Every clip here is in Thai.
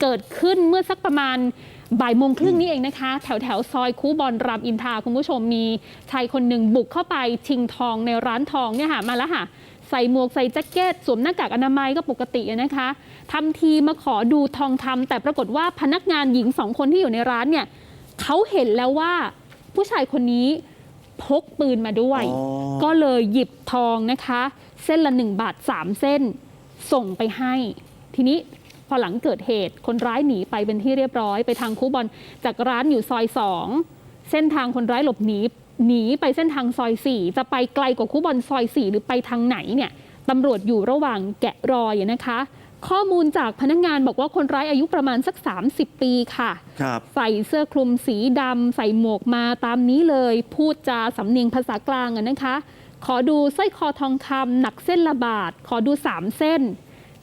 เกิดขึ้นเมื่อสักประมาณบ่ายโมงครึ่งนี้เองนะคะ แถวแถวซอยคูบอลรามอินทราคุณผู้ชมมีชายคนหนึ่งบุกเข้าไปชิงทองในร้านทองเนี่ยค่ะมาแล้วค่ะ ใส่หมวกใส่แจ็คเก็ตสวมหน้ากากอนามัยก็ปกตินะคะทำทีมาขอดูทองคำแต่ปรากฏว่าพนักงานหญิงสองคนที่อยู่ในร้านเนี่ยเขาเห็นแล้วว่าผู้ชายคนนี้พกปืนมาด้วยอ๋อก็เลยหยิบทองนะคะ เส้นละ1บาท3เส้นส่งไปให้ ทีนี้ พอหลังเกิดเหตุคนร้ายหนีไปเป็นที่เรียบร้อยไปทางคูบอลจากร้านอยู่ซอย2เส้นทางคนร้ายหลบหนีหนีไปเส้นทางซอย4จะไปไกลกว่าคูบอลซอย4หรือไปทางไหนเนี่ยตำรวจอยู่ระหว่างแกะรอยนะคะ ข้อมูลจากพนักงานบอกว่าคนร้ายอายุประมาณสัก 30 ปีค่ะครับใส่เสื้อคลุมสีดำใส่หมวกมาตามนี้เลย พูดจาสำเนียงภาษากลางอะนะคะ ขอดูสร้อยคอทองคำหนักเส้นละบาท ขอดูสามเส้น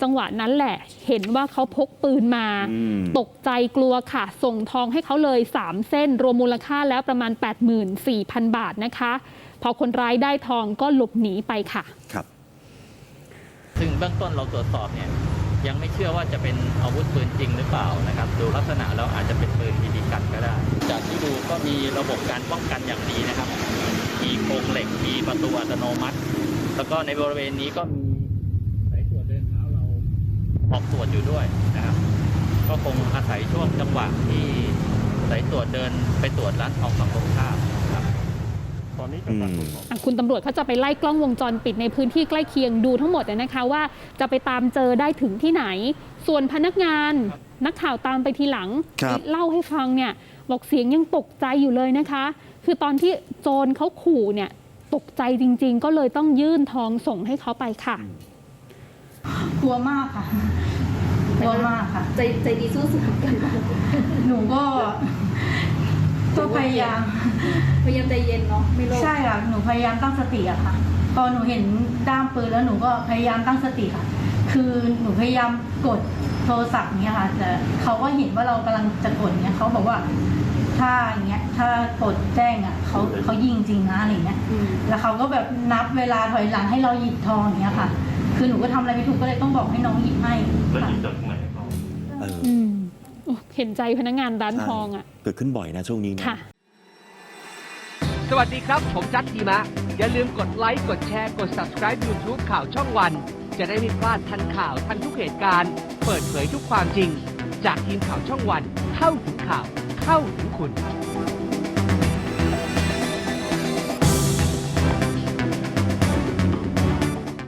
จังหวะนั้นแหละ เห็นว่าเขาพกปืนมาอืมตกใจกลัวค่ะ ส่งทองให้เขาเลย 3 เส้น รวมมูลค่าแล้วประมาณ 84,000 บาทนะคะ พอคนร้ายได้ทองก็หลบหนีไปค่ะ ครับ ซึ่งเบื้องต้นเราตรวจสอบเนี่ยยังไม่เชื่อว่าจะเป็นอาวุธปืนจริงหรือเปล่านะครับ ดูลักษณะแล้วอาจจะเป็นปืนบีบีกันก็ได้ จากที่ดูก็มีระบบการป้องกันอย่างดีนะครับ มีโครงเหล็กมีประตูอัตโนมัติ แล้วก็ในบริเวณนี้ก็มีสายตรวจเดินเท้าเราออกตรว จอยู่ด้วยนะครับ ก็คงอาศัยช่วงจังหวะที่สายตรวจเดินไปตรวจร้านทองฝั่งตรงข้ามนะครับตอนนี้จะตั้งตรวจสอบ อะคุณตำรวจเขาจะไปไล่กล้องวงจรปิดในพื้นที่ใกล้เคียงดูทั้งหมดเลยนะคะว่าจะไปตามเจอได้ถึงที่ไหน ส่วนพนักงาน นักข่าวตามไปทีหลังครับ เล่าให้ฟังเนี่ยบอกเสียงยังตกใจอยู่เลยนะคะ คือตอนที่โจรเขาขู่เนี่ยตกใจจริง ๆ ก็เลยต้องยื่นทองส่งให้เขาไปค่ะ กลัวมากค่ะ กลัวมากค่ะ ใจใจดีสู้สึกกันหนูก็ก็พยายาม พยายามใจเย็นเนาะไม่โลภใช่ค่ะหนูพยายามตั้งสติอะค่ะพอหนูเห็นด้ามปืนแล้วหนูก็พยายามตั้งสติค่ะ คือหนูพยายามกดโทรศัพท์เนี้ยค่ะแต่เขาก็เห็นว่าเรากำลังจะกดเนี้ยเขาบอกว่าถ้าอย่างเงี้ยถ้ากดแจ้งอะเขาเขายิงจริงนะอะไรเงี้ยอืมแล้วเขาก็แบบนับเวลาถอยหลังให้เราหยิบทองอย่างเงี้ยค่ะ คือหนูก็ทำอะไรไม่ถูกก็เลยต้องบอกให้น้องหยิบให้ค่ะเอออืมโอ้เห็นใจพนักงานร้านทองอะ เกิดขึ้นบ่อยนะช่วงนี้นะ ค่ะ สวัสดีครับ ผมจัดทีมะ อย่าลืมกดไลค์ กดแชร์ กด subscribe YouTube ข่าวช่องวัน จะได้ไม่พลาดทันข่าวทันทุกเหตุการณ์ เปิดเผยทุกความจริง จากทีมข่าวช่องวัน เข้าถึงข่าว เข้าถึงคุณ